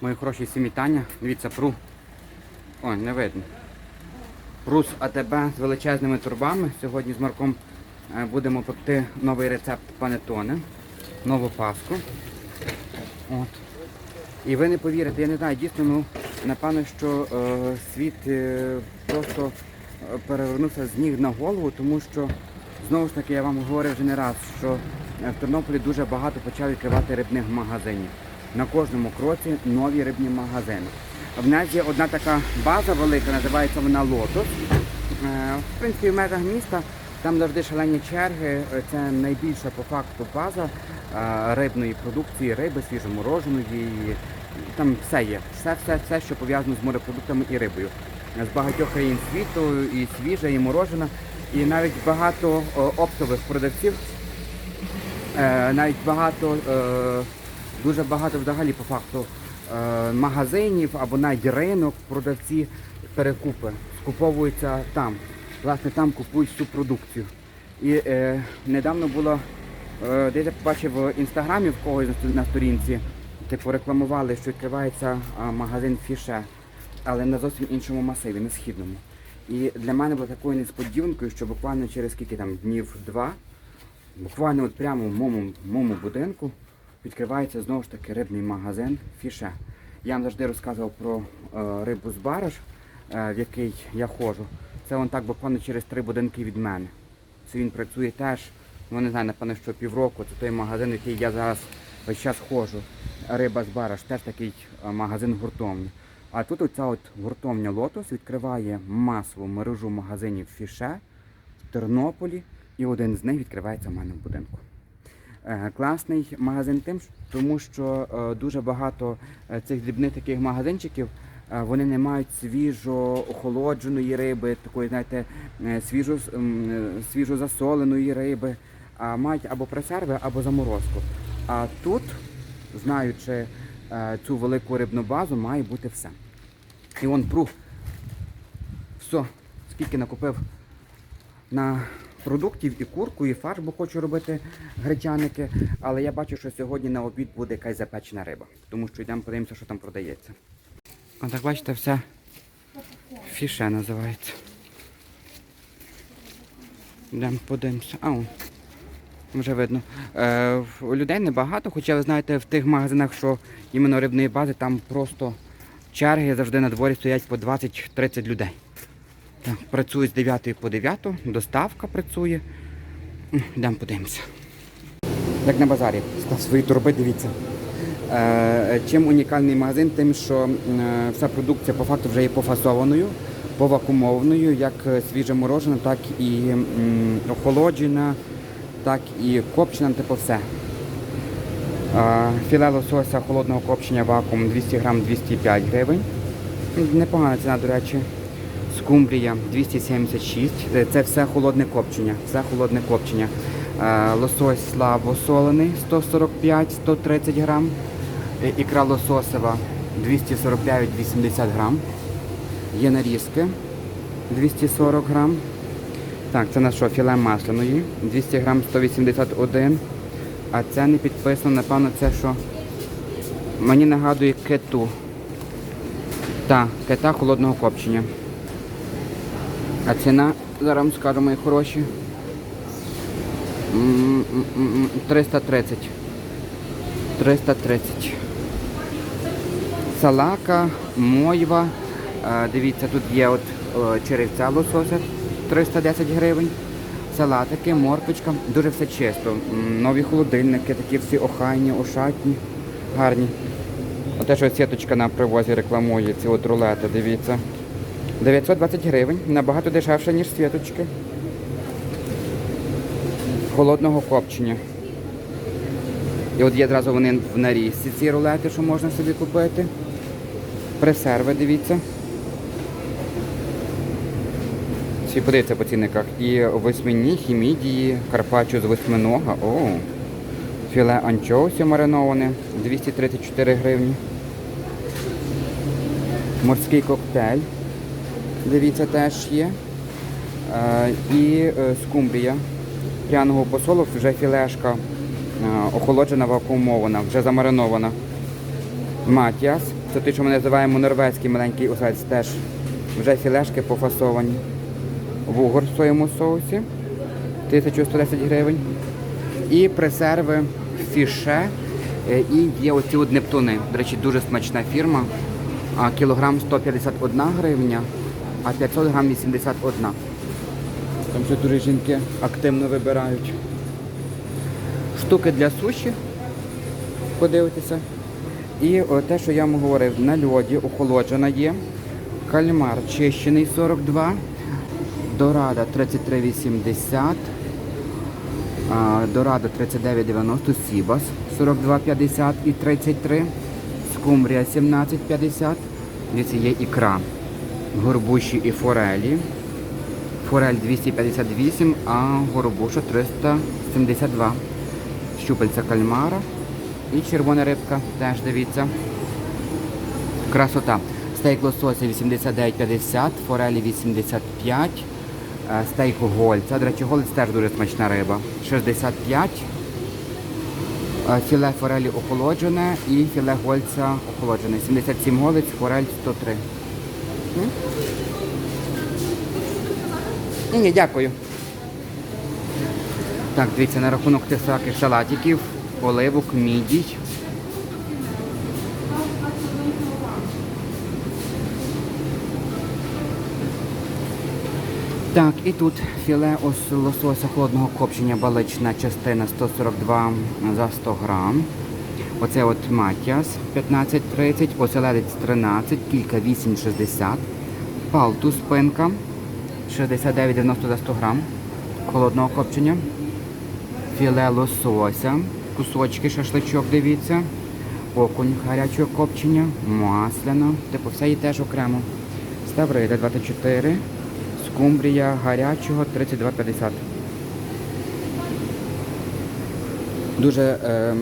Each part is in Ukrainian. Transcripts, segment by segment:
Мої хороші всі вітання. Дивіться, пру. Ой, не видно. Прус АТБ з величезними турбами. Сьогодні з Марком е, будемо пекти новий рецепт панетоне, нову паску. От. І ви не повірите, я не знаю, дійсно, ну, напевно, що е, світ е, просто е, перевернувся з ніг на голову, тому що, знову ж таки, я вам говорив вже не раз, що е, в Тернополі дуже багато почали відкривати рибних магазинів. На кожному кроці нові рибні магазини. В нас є одна така база велика, називається вона Лотос. Е, В принципі, в межах міста там завжди шалені черги. Це найбільша по факту база е, рибної продукції, риби, свіжомороженої. Там все є. Все, все, все, що пов'язано з морепродуктами і рибою. З багатьох країн світу, і свіжа, і морожена. І навіть багато е, оптових продавців, навіть багато, дуже багато взагалі по факту е, магазинів або навіть ринок, продавці перекупи скуповуються там. Власне, там купують всю продукцію. І е, недавно було, е, десь я побачив в інстаграмі в когось на сторінці, типу рекламували, що відкривається магазин Фіше, але на зовсім іншому масиві, на східному. І для мене було такою несподіванкою, що буквально через скільки там днів два, буквально от прямо в моєму, в моєму будинку відкривається знову ж таки рибний магазин Фіше. Я вам завжди розказував про е, рибу з бараш, е, в який я ходжу. Це он так буквально через три будинки від мене. Це він працює теж, ну не знаю, напевно, що півроку. Це той магазин, в який я зараз весь час ходжу. Риба з бараш, теж такий е, магазин гуртовний. А тут оця от гуртовня Лотос відкриває масову мережу магазинів Фіше в Тернополі, і один з них відкривається в мене в будинку. Е, Класний магазин тим, тому що е, дуже багато е, цих дрібних таких магазинчиків вони не мають свіжо охолодженої риби, такої, знаєте, свіжо, свіжо засоленої риби, а мають або пресерви, або заморозку. А тут, знаючи цю велику рибну базу, має бути все. І он пруф. Все, скільки накупив на продуктів і курку, і фарш, бо хочу робити гречаники. Але я бачу, що сьогодні на обід буде якась запечена риба. Тому що йдемо подивимося, що там продається. А так бачите, все фіше називається. Йдемо подивимося. А, вже видно. Е, людей небагато, хоча ви знаєте, в тих магазинах, що іменно рибної бази, там просто черги завжди на дворі стоять по 20-30 людей. Працює з 9 по 9, доставка працює. Йдемо подивимося. Як на базарі, став свої турби, дивіться. Е, чим унікальний магазин, тим, що е, вся продукція по факту вже є пофасованою, повакумованою, як е, свіже морожена, так і охолоджена, так і копчена, типу все. Філе лосося холодного копчення вакуум 200 грам 205 гривень. Непогана ціна, до речі. Скумбрія 276. Е, Це все холодне копчення. Все холодне копчення. Е, Лосось слабосолений 145-130 грам. Ікра лососева 249-80 грам. Є нарізки 240 грам. Так, це на що? Філе масляної. 200 грам 181. А це не підписано, напевно, це що мені нагадує кету. Так, кита холодного копчення. А ціна, зараз вам скажу, мої хороші. М, м, м, м, 330. 330. Салака, мойва. Дивіться, тут є от черевця лосося 310 гривень. Салатики, морквочка. Дуже все чисто. Нові холодильники, такі всі охайні, ошатні, гарні. Оте, що сіточка на привозі рекламує, ці от рулети, дивіться. 920 гривень, набагато дешевше, ніж світочки. Холодного копчення. І от є одразу вони в нарізці ці рулети, що можна собі купити. Пресерви, дивіться. Всі подивіться по цінниках. І восьмині, хімідії, карпаччо з восьминога. О, філе анчоусі мариноване 234 гривні. Морський коктейль. Дивіться, теж є. Е, і е, скумбрія пряного посолу, вже філешка е, охолоджена, вакуумована, вже замаринована. Матіас Це те, що ми називаємо норвезький маленький оселець, теж вже філешки пофасовані. Вугор в своєму соусі 1110 гривень. І пресерви фіше. І є оці от нептуни. До речі, дуже смачна фірма. Кілограм 151 гривня, а 500 грам 81. Там ще дуже жінки активно вибирають. Штуки для суші. Подивитися. І те, що я вам говорив, на льоді охолоджена є. Кальмар чищений 42, Дорада 33,80, Дорада 39,90, Сібас 42,50 і 33, Скумбрія 17,50. Дивіться, є ікра, горбуші і форелі. Форель 258, а горбуша 372. Щупальця кальмара і червона рибка, теж дивіться. Красота. Стейк лосося 89,50, форелі 85, е, стейк гольця. До речі, голець теж дуже смачна риба. 65. е, Філе форелі охолоджене і філе гольця охолоджене. 77 голець, форель 103. Ні, ні, дякую. Так, дивіться, на рахунок тих всяких салатиків, оливок, мідій. Так, і тут філе ос- лосося холодного копчення балична частина 142 за 100 грам. Оце от матіас 15,30, оселедець 13, кілька 8,60, палтус спинка 69,90 за 100 грам. Холодного копчення, філе лосося, кусочки шашличок, дивіться, окунь гарячого копчення, масляна, типу все є теж окремо. Ставрида 24, скумбрія гарячого 32,50. Дуже ем,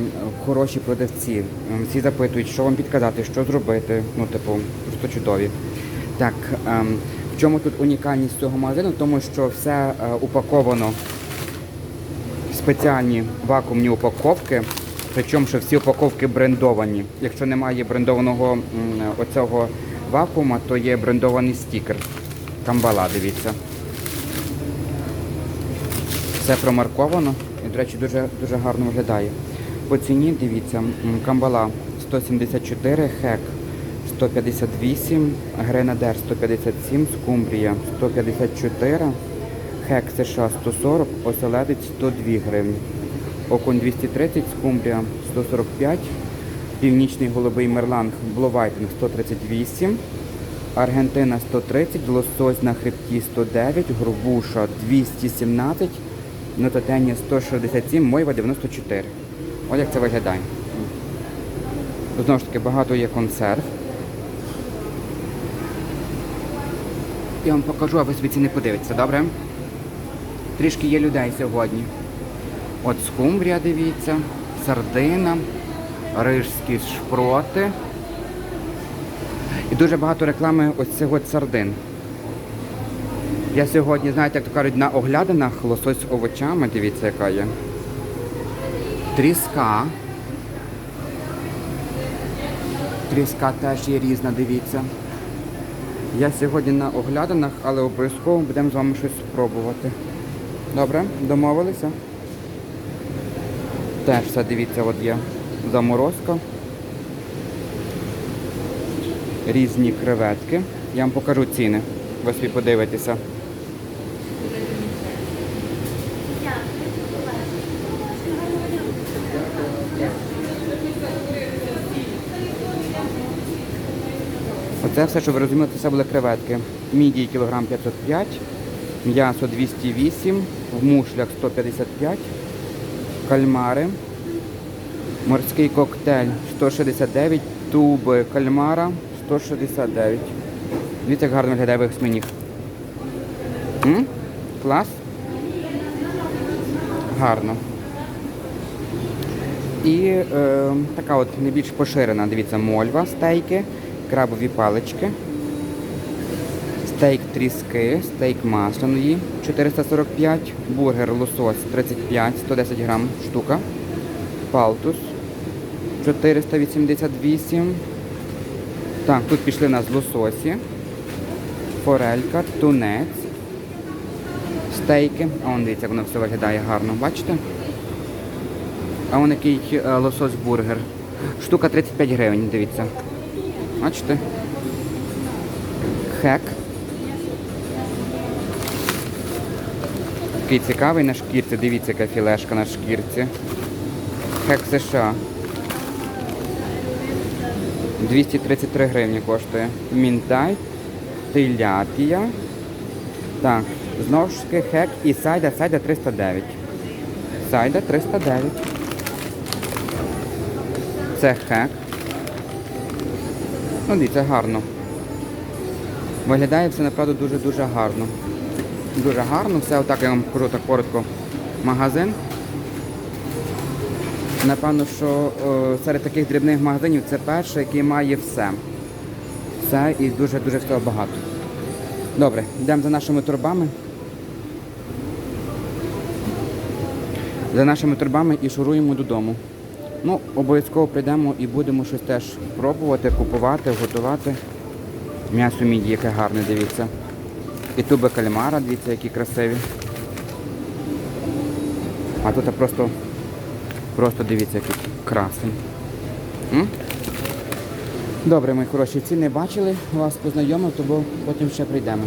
хороші продавці. Ем, Всі запитують, що вам підказати, що зробити. Ну, типу, просто чудові. Так, ем, в чому тут унікальність цього магазину? Тому що все е, упаковано в спеціальні вакуумні упаковки. Причому, що всі упаковки брендовані. Якщо немає брендованого м, оцього вакуума, то є брендований стікер. Камбала, дивіться. Все промарковано до речі, дуже, дуже гарно виглядає. По ціні, дивіться, камбала 174, хек 158, гренадер 157, скумбрія 154, хек США 140, оселедець 102 гривні. Окунь 230, скумбрія 145, північний голубий мерланг бловайтинг 138, Аргентина 130, лосось на хребті 109, горбуша 217, нотатення 167, мойва 94. Ось як це виглядає. Знову ж таки, багато є консерв. Я вам покажу, а ви собі не подивитеся, добре? Трішки є людей сьогодні. От скумбрія, дивіться, сардина, рижські шпроти. І дуже багато реклами ось от сардин. Я сьогодні, знаєте, як то кажуть, на оглядинах лосось з овочами, дивіться, яка є. Тріска. Тріска теж є різна, дивіться. Я сьогодні на оглядинах, але обов'язково будемо з вами щось спробувати. Добре, домовилися? Теж все, дивіться, от є заморозка. Різні креветки. Я вам покажу ціни. Ви собі подивитеся. Оце все, що ви розумієте, це були креветки. Мідії кілограм 505, м'ясо 208, в мушлях 155, кальмари, морський коктейль 169, туби кальмара 169. Дивіться, як гарно виглядає вихсменіг. М? Клас? Гарно. І е, така от найбільш поширена, дивіться, мольва, стейки, крабові палички, стейк тріски, стейк масляної 445, бургер лосось 35, 110 грам штука, палтус 488, Так, тут пішли нас лососі, форелька, тунець, стейки. А вон дивіться, воно все виглядає гарно, бачите? А вон який е, лосось бургер. Штука 35 гривень, дивіться. Бачите? Хек. Такий цікавий на шкірці. Дивіться, яка філешка на шкірці. Хек США. 233 гривні коштує. Мінтай, тиляпія. Так, знову ж таки хек і сайда, сайда 309. Сайда 309. Це хек. Ну, дивіться, гарно. Виглядає все направду дуже-дуже гарно. Дуже гарно, все отак я вам кажу так коротко. Магазин. Напевно, що е, серед таких дрібних магазинів це перший, який має все. Все і дуже-дуже всього багато. Добре, йдемо за нашими турбами. За нашими турбами і шуруємо додому. Ну, обов'язково прийдемо і будемо щось теж пробувати, купувати, готувати. М'ясо міді, яке гарне, дивіться. І туби кальмара, дивіться, які красиві. А тут просто, просто дивіться, який красень. Добре, мої хороші, ціни бачили, вас познайомив, то потім ще прийдемо.